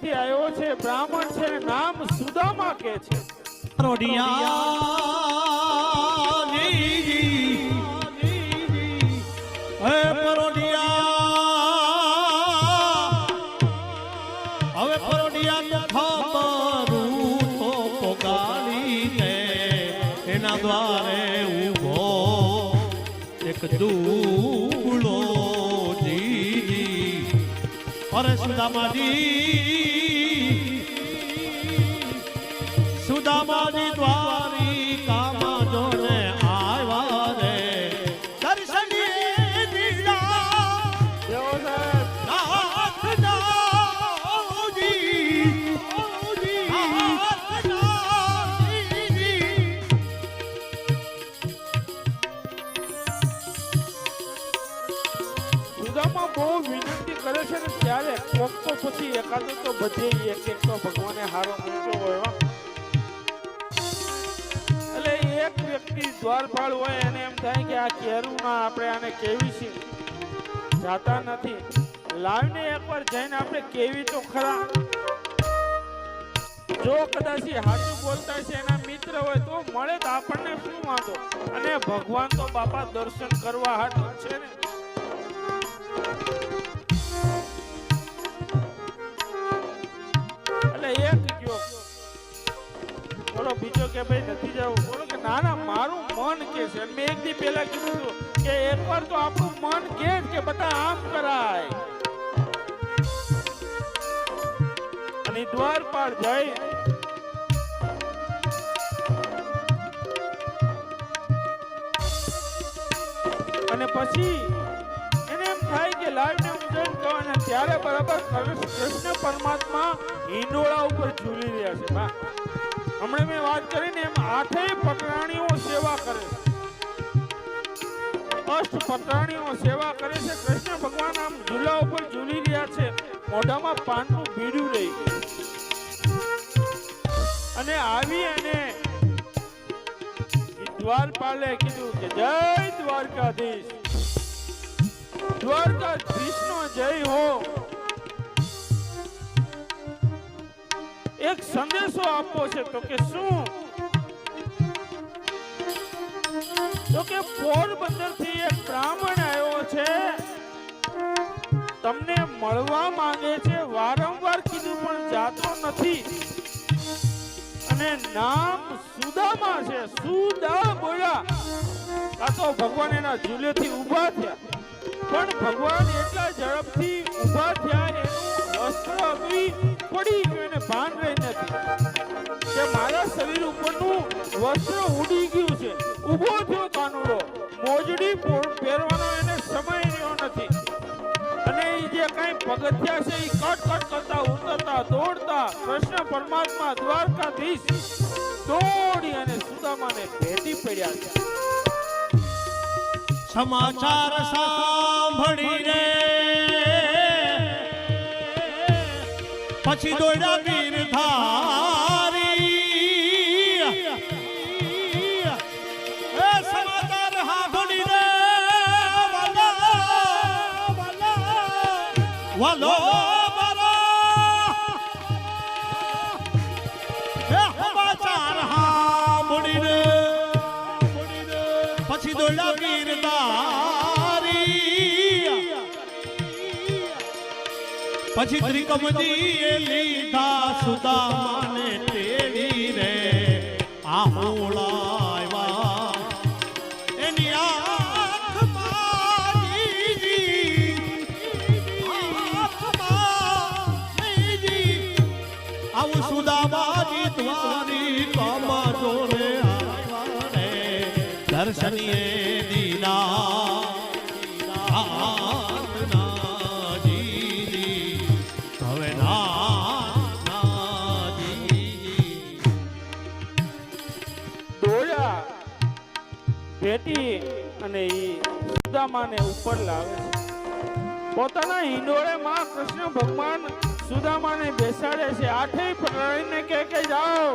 બંદરથી આવ્યો છે, બ્રાહ્મણ છે, નામ સુદામા કે છે. હવે પરોડિયા ખબરું તો પોગાડી એના દ્વારે ઊભો. એક દૂલો અરે સુદામાજી સુદામાજી દ્વારી કામા જોને આવ્યા રે. દર્શની સુદામા વિનંતી છે ને ત્યારે કોક તો પછી એકાદો તો બધે એક એક તો ભગવાને હારો મૂક્યો હોય એટલે એક વ્યક્તિ દ્વારપાળ હોય એને એમ થાય કે આ કેરુમાં આપણે આને કેવી છે? જાતા નથી. લાવીને એકવાર જઈને આપણે કેવી તો ખરા? જો કદાચ હાચું બોલતા છે એના મિત્ર હોય તો મળે તો આપણને શું વાંધો? અને ભગવાન તો બાપા દર્શન કરવા હાથ છે ને. એક ગયો. બોલો, બીજો કે ભાઈ નથી જવું? બોલો કે ના ના મારું મન કે છે? મેં એક દી પહેલા કીધું કે એકવાર તો આપણું મન કે કે બધા આમ કરાય. અને દ્વારપાળ જઈ. અને પછી એને એમ થાય કે લાવીને જઈને અને ત્યારે બરાબર કૃષ્ણ પરમાત્મા હિંડોળા ઉપર ઝૂલી રહ્યા છે. બા, હમણાં મેં વાત કરીને એમ આઠેય પટરાણીઓ સેવા કરે છે. અષ્ટ પટરાણીઓ સેવા કરે છે. કૃષ્ણ ભગવાન આમ ઝૂલા ઉપર ઝૂલી રહ્યા છે. મોઢામાં પાનનું બીડું રહી અને આવી અને દ્વારપાલે કીધું કે જય દ્વારકાધીશ. દ્વારકાધીશનો જય હો. એક સંદેશો આપવો છે તો કે શું? તો કે પોરબંદરથી એક બ્રાહ્મણ આવ્યો છે. તમને મળવા માંગે છે, વારંવાર કીધું પણ જાતો નથી. અને નામ સુદામા છે સુદા બોલ્યા આ તો ભગવાન એના ઝૂલેથી ઊભા થયા. પણ ભગવાન એટલા ઝડપથી ઊભા થયા એનું વસ્ત્ર અગવી પડી ગયું એને ભાન રહી નથી. કે મારા શરીર ઉપરનું વસ્ત્ર ઉડી ગયું છે. ઊભો થયો કાનુડો મોજડી પહેરવાનો એને સમય રહ્યો નથી. અને એ જે કઈ પગથિયા છે એ કટ કટ કરતા ઉતરતા, દોડતા, કૃષ્ણ પરમાત્મા દ્વારકાધીશ દોડી અને સુદામાને ભેટી પડ્યા છે. સમાચાર સાંભળીને પછી દોડ્યા ગીરધારી એ સમાચાર વાલા, પછી ત્રિકમજી લીધા સુદામાને તેડી રે જીજી, આવું સુદામાજી દ્વારી કમજો આવ્યા ભેટી અને એ સુદામાને ઉપર લાવે. પોતાના હિંડોળે માં કૃષ્ણ ભગવાન સુદામાને બેસાડે છે. આઠેય પ્રણીને કહે કે જાઓ.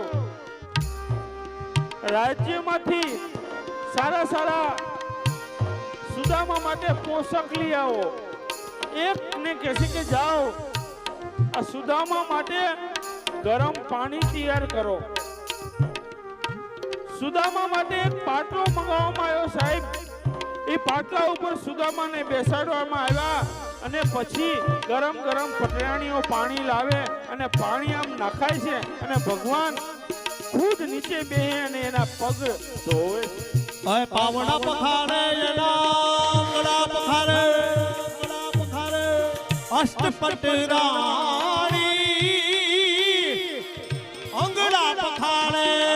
રાજ્યમાંથી સારા સારા સુદામા માટે પોષક લઈ આવો. એક ને કહે છે કે જાઓ. આ સુદામા માટે ગરમ પાણી તૈયાર કરો. સુદામા માટે એક પાટલો મંગાવવામાં આવ્યો સાહેબ. એ પાટલા ઉપર સુદામાને બેસાડવામાં આવ્યા અને પછી ગરમ ગરમ પટરાણીઓ પાણી લાવે અને પાણી આમ નાખાય છે અને ભગવાન ખુદ નીચે બે અને એના પગ ધોવે. પાવડા પખારે, એના પખારે પખારે અષ્ટપટ રાણી અંગડા પખારે.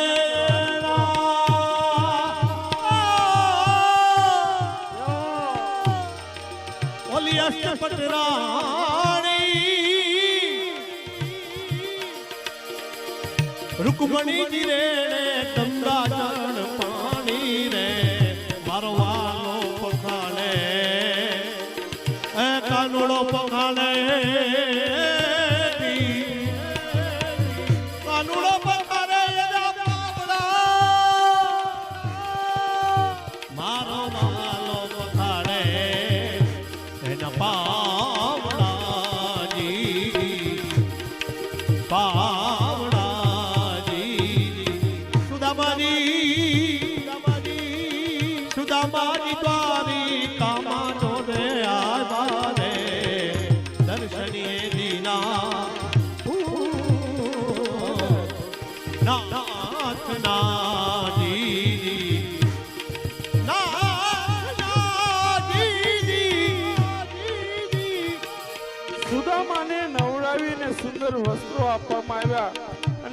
રાણી રૂકમણી રે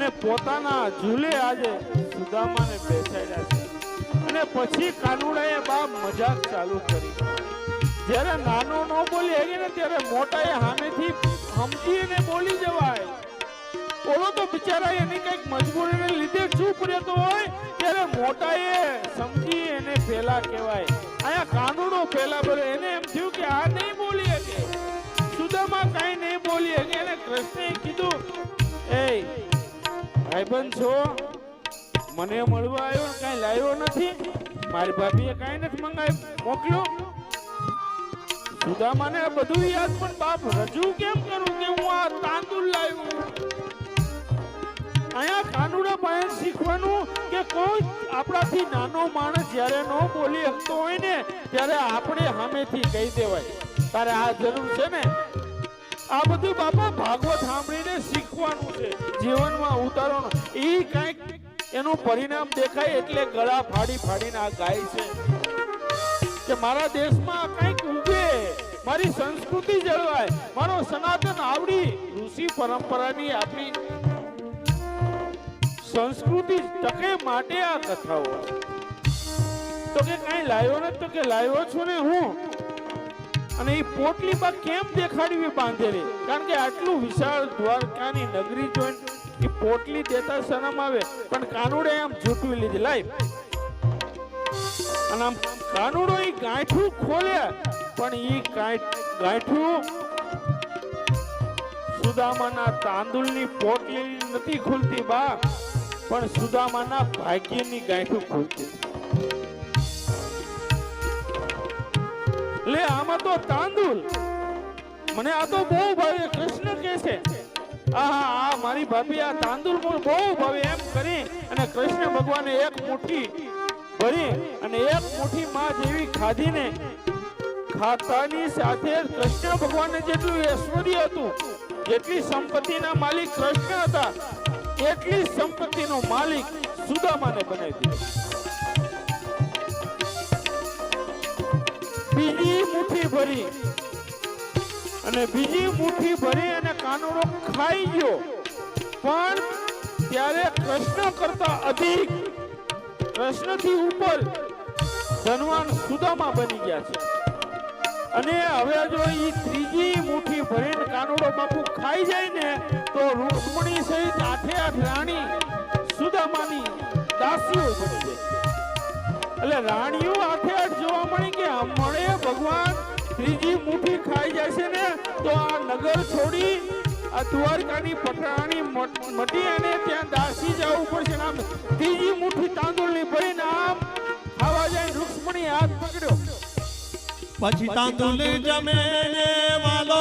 અને પોતાના ઝૂલે આજે સુદામાને બેસાડ્યા છે. અને પછી કાનુડાએ બા મજાક ચાલુ કરી. જ્યારે નાનો ન બોલી હગે ને ત્યારે મોટાએ સામેથી સમજીને બોલી જવાય. બોલો તો બિચારા એની કંઈક મજબૂરીને લીધે ચૂપ રહેતો હોય, ત્યારે મોટાએ સમજી એને પેલા કહેવાય. અહીંયા કાનુડો પેલા બોલે, એને એમ થયું કે આ નહીં બોલી શકે. સુદામા કાંઈ નહીં બોલી શકે. એને કૃષ્ણએ કીધું એ ભાઈબંધ છો? મને મળવા આવ્યો કાંઈ લાવ્યો નથી? મારી ભાભીએ કાંઈ નથી મંગાવ્યું. મોકલ્યું સુદામાને બધું યાદ, પણ બાપ રજૂ કેમ કરું કે હું આ તાંદુલ લાવ્યું? અહીંયા કાનુડા પાસે શીખવાનું કે કોઈ આપણાથી નાનો માણસ જ્યારે ન બોલી શકતો હોય ને, ત્યારે આપણે સામેથી કહી દેવાય. તારે આ જરૂર છે ને? આ બધું બાપા ભાગવત સાંભળીને શીખવાનું છે. જીવનમાં ઉતારવાનું એ કંઈક એનું પરિણામ દેખાય એટલે ગળા ફાડી ફાડીને આ ગાય છે. કે મારા દેશમાં કંઈક ઉગે, મારી સંસ્કૃતિ જળવાય, મારો સનાતન આવડી, ઋષિ પરંપરાની આપણી સંસ્કૃતિ ટકે માટે આ કથાઓ. તો કે કઈ લાવ્યો નથી, તો કે લાવ્યો છું ને હું? અને એ પોટલીમાં કેમ દેખાડવી બાંધેલી? કારણ કે આટલું વિશાળ દ્વારકાની નગરી જોઈને એ પોટલી દેતા શરમ આવે. પણ કાનુડે આમ ઝૂંટવી લીધી. લાઈ અને આમ કાનુડો એ ગાંઠું ખોલ્યા પણ એ ગાંઠું સુદામાના તાંદુલની પોટલી નથી ખુલતી બા. પણ સુદામાના ભાગ્યની ગાંઠું ખુલતી. લે, આમાં તો તાંદુલ. મને આ તો બહુ ભાવે, કૃષ્ણ કહે છે. આહા, આ મારી ભાભી આ તાંદુલ પણ બહુ ભાવે એમ કરી અને કૃષ્ણ ભગવાને એક મુઠ્ઠી ભરી અને એક મુઠ્ઠી માં જેવી ખાધીને ખાતાની સાથે કૃષ્ણ ભગવાનને જેટલું ઐશ્વર્ય હતું, જેટલી સંપત્તિના માલિક કૃષ્ણ હતા, એટલી સંપત્તિનો માલિક સુદામાને બનાવી દીધો. બીજી મુઠ્ઠી ભરી. અને બીજી મુઠ્ઠી ભરી અને કાનુડો ખાઈ ગયો. પણ ત્યારે કૃષ્ણ કરતા અધિક કૃષ્ણથી ઉપર ધનવાન સુદામા બની ગયા છે. અને હવે જો એ ત્રીજી મુઠ્ઠી ભરીને કાનુડો બાપુ ખાઈ જાય ને, તો રૂક્મણી સહિત આઠે આઠ રાણી સુદામાની દાસીઓ બની જાય એટલે રાણીઓ આઠ જોવા મળી કે મળે ભગવાન. ત્રીજી મુઠ્ઠી ખાઈ જશે ને તો આ નગર છોડી આ દ્વારકાની પટરાણી મટ- અને ત્યાં દાસી જવું પડશે આમ. ત્રીજી મુઠ્ઠી તાંદુળની ભરીને આમ ખાવા જાય રૂક્ષ્મણી હાથ પકડ્યો. પછી તાંદુલ જમે વાલો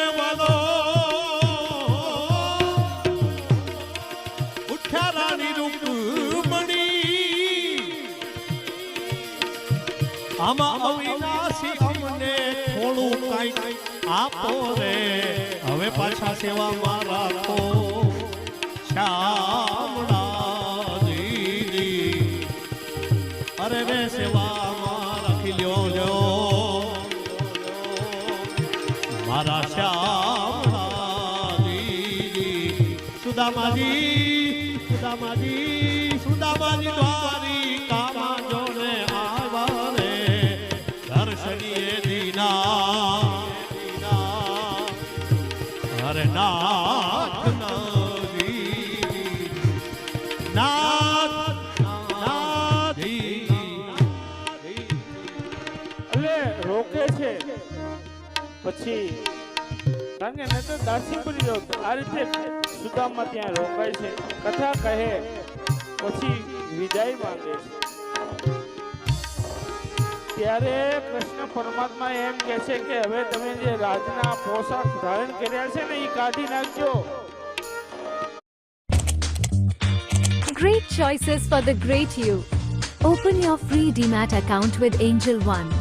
આપો રે. હવે પાછા રાખો. શ્યામળા દીદી. અરે રે સેવામાં રાખી લ્યો જો. મારા શ્યામળા દીદી. સુદામાજી સુદામાજી સુદામાજી દ્વારી. નાથ એટલે રોકે છે. પછી, કારણ કે તો દાસી બની આ રીતે સુદામા ત્યાં રોકાય છે. કથા કહે, પછી વિદાય માંગે છે. ત્યારે કૃષ્ણ પરમાત્મા એમ કહે છે કે હવે તમે જે રાજના પોશાક ધારણ કર્યા છે ને એ કાઢી નાખજો Great choices for the great you. Open your free DMAT account with Angel One.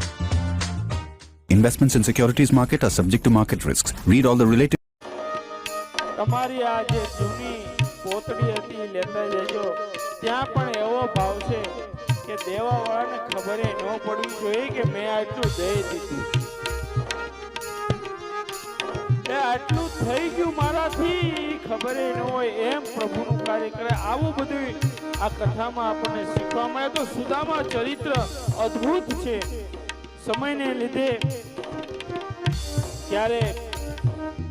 Investments in securities market are subject to market risks. Read all the related તમારી આ જે જૂની પોતડી હતી લેતા જજો ત્યાં પણ એવો ભાવ છે કે દેવાવાળાને ખબરે ન પડવી જોઈએ કે મેં આટલું દઈ દીધું. આટલું થઈ ગયું મારાથી, ખબરે ન હોય એમ પ્રભુનું કાર્ય કરે. આવું બધું આ કથામાં આપણને શીખવા મળે તો સુદામા ચરિત્ર અદ્ભુત છે. સમયને લીધે ત્યારે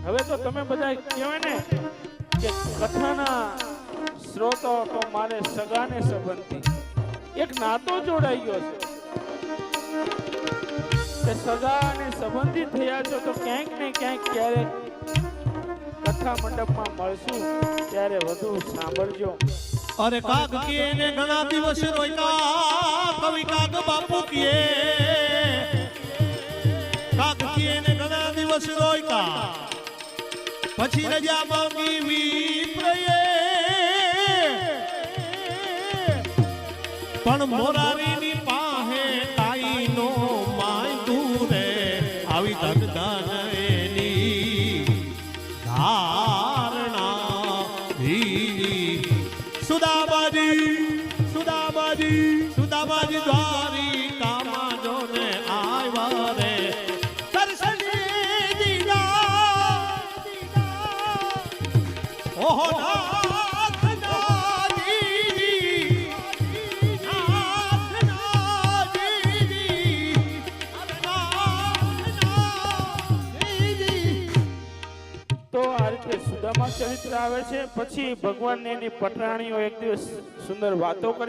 હવે તો તમે બધા કહેવાય ને કે કથાના સ્ત્રોતો તો મારે સગાને સંબંધી. એક નાતો જોડાઈ ગયો છે. સગા અને સંબંધિત થયા છો તો ક્યાંક ને ક્યાંક ક્યારેક કથા મંડપમાં મળશું, ત્યારે વધુ સાંભળજો. અરે કાગ કે ને ઘણા દિવસ રોયકા કવિ કાગ બાપુ કે કાગ કે ને ઘણા દિવસ રોયકા પછી રજા માંગી વિપ્રયે પણ મોરારીની આવે છે. પછી ભગવાન એની પટરાણીઓ એક દિવસ સુંદર વાતો કરી.